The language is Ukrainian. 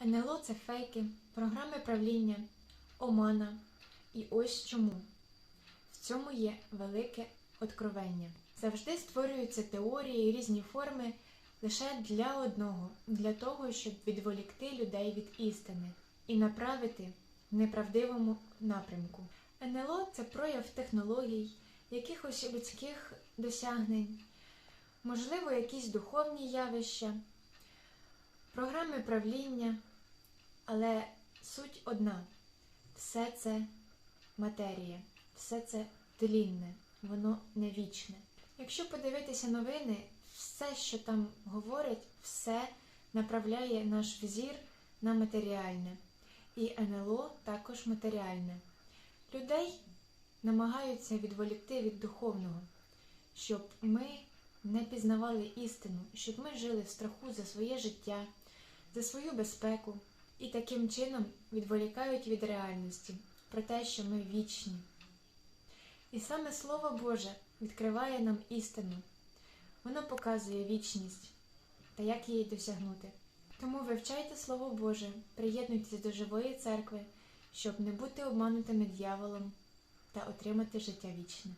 НЛО це фейки, програми правління, омана. І ось чому. В цьому є велике откровення. Завжди створюються теорії і різні форми лише для одного, для того, щоб відволікти людей від істини і направити в неправдивому напрямку. НЛО це прояв технологій, якихось людських досягнень, можливо, якісь духовні явища, програми правління, але суть одна: все це матерія, все це тлінне, воно не вічне. Якщо подивитися новини, все, що там говорять, все направляє наш взір на матеріальне. І НЛО також матеріальне. Людей намагаються відволікти від духовного, щоб ми не пізнавали істину, щоб ми жили в страху за своє життя, за свою безпеку і таким чином відволікають від реальності про те, що ми вічні. І саме Слово Боже відкриває нам істину. Воно показує вічність та як її досягнути. Тому вивчайте Слово Боже, приєднуйтесь до живої церкви, щоб не бути обманутими дьяволом та отримати життя вічне.